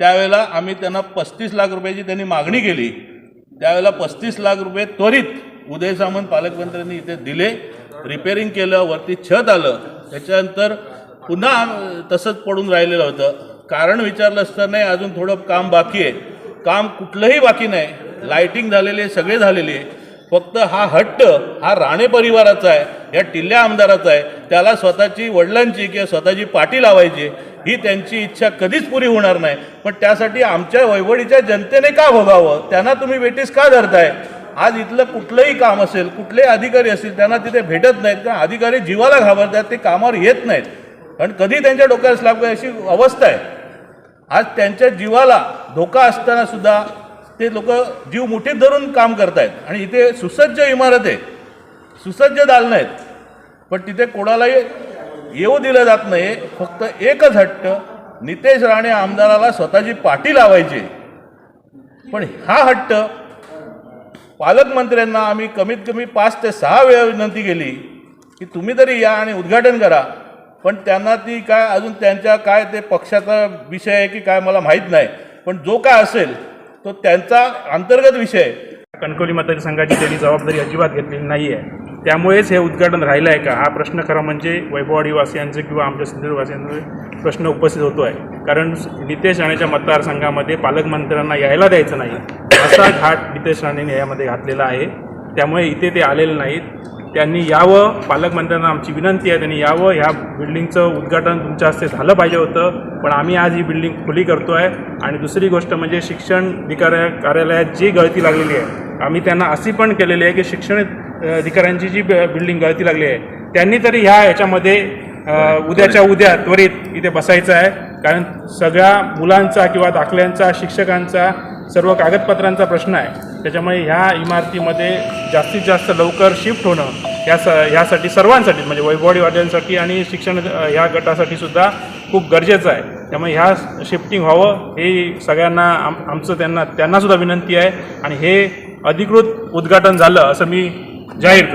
त्यावेळेला आम्ही त्यांना पस्तीस लाख रुपयाची त्यांनी मागणी केली. त्यावेळेला पस्तीस लाख रुपये त्वरित उदय सामंत पालकमंत्र्यांनी इथे दिले. रिपेरिंग केलं वरती छत आलं. त्याच्यानंतर पुन्हा तसंच पडून राहिलेलं होतं. कारण विचारलं असतं नाही अजून थोडं काम बाकी आहे. काम कुठलंही बाकी नाही. लाईटिंग झालेली आहे सगळे झालेली आहे. फक्त हा हट्ट हा राणे परिवाराचा आहे. या टिल्ल्या आमदाराचा आहे त्याला स्वतःची वडिलांची किंवा स्वतःची पाठी लावायची ही त्यांची इच्छा कधीच पुरी होणार नाही. पण त्यासाठी आमच्या वैवडीच्या जनतेने का भोगावं? त्यांना तुम्ही वेटीस का धरताय? आज इथलं कुठलंही काम असेल कुठलेही अधिकारी असतील त्यांना तिथे भेटत नाहीत कारण अधिकारी जीवाला घाबरतात ते कामावर येत नाहीत. कारण कधी त्यांच्या डोक्याला स्लॅब अशी अवस्था आहे. आज त्यांच्या जीवाला धोका असताना सुद्धा ते लोक जीव मुठीत धरून काम करतायत. आणि इथे सुसज्ज इमारत आहे. सुसज्ज दालनं आहेत पण तिथे कोणालाही येऊ दिलं जात नाही. फक्त एकच हट्ट नितेश राणे आमदाराला स्वतःची पाठी लावायची. पण हा हट्ट पालकमंत्र्यांना आम्ही कमीत कमी पाच ते सहा वेळा विनंती केली की तुम्ही तरी या आणि उद्घाटन करा. पण त्यांना ती काय अजून त्यांच्या काय ते पक्षाचा विषय आहे की काय मला माहीत नाही. पण जो काय असेल तो त्यांचा अंतर्गत विषय आहे. कणकवली मतदारसंघाची त्यांनी जबाबदारी अजिबात घेतलेली नाही आहे त्यामुळेच हे उद्घाटन राहिलं आहे का? हा प्रश्न खरा म्हणजे वैभववाडीवासियांचे किंवा आमच्या सिंधुदुर्गवासियांचे प्रश्न उपस्थित होतो आहे कारण नितेश राणेच्या मतदारसंघामध्ये पालकमंत्र्यांना यायला द्यायचं नाही. असा घाट नितेश राणेने यामध्ये घातलेला आहे. त्यामुळे इथे ते आलेले नाहीत. त्यांनी यावं पालकमंत्र्यांना आमची विनंती आहे त्यांनी यावं. ह्या बिल्डिंगचं उद्घाटन तुमच्या हस्ते झालं पाहिजे होतं. पण आम्ही आज ही बिल्डिंग खुली करतो आहे आणि दुसरी गोष्ट म्हणजे शिक्षण अधिकाऱ्या कार्यालयात जी गळती लागलेली आहे आम्ही त्यांना अशी पण केलेली आहे की शिक्षण अधिकाऱ्यांची जी ब- बिल्डिंग गळती लागली आहे त्यांनी तरी ह्या याच्यामध्ये उद्याच्या उद्या त्वरित इथे बसायचं आहे. कारण सगळ्या मुलांचा किंवा दाखल्यांचा शिक्षकांचा सर्व कागदपत्रांचा प्रश्न आहे. त्याच्यामुळे ह्या इमारतीमध्ये जास्तीत जास्त लवकर शिफ्ट होणं ह्या स ह्यासाठी सर्वांसाठी म्हणजे वैभववाडीवाद्यांसाठी आणि शिक्षण ह्या गटासाठी सुद्धा खूप गरजेचं आहे. त्यामुळे ह्या शिफ्टिंग व्हावं हे सगळ्यांना आम आमचं त्यांना त्यांनासुद्धा विनंती आहे. आणि हे अधिकृत उद्घाटन झालं असं मी जाहीर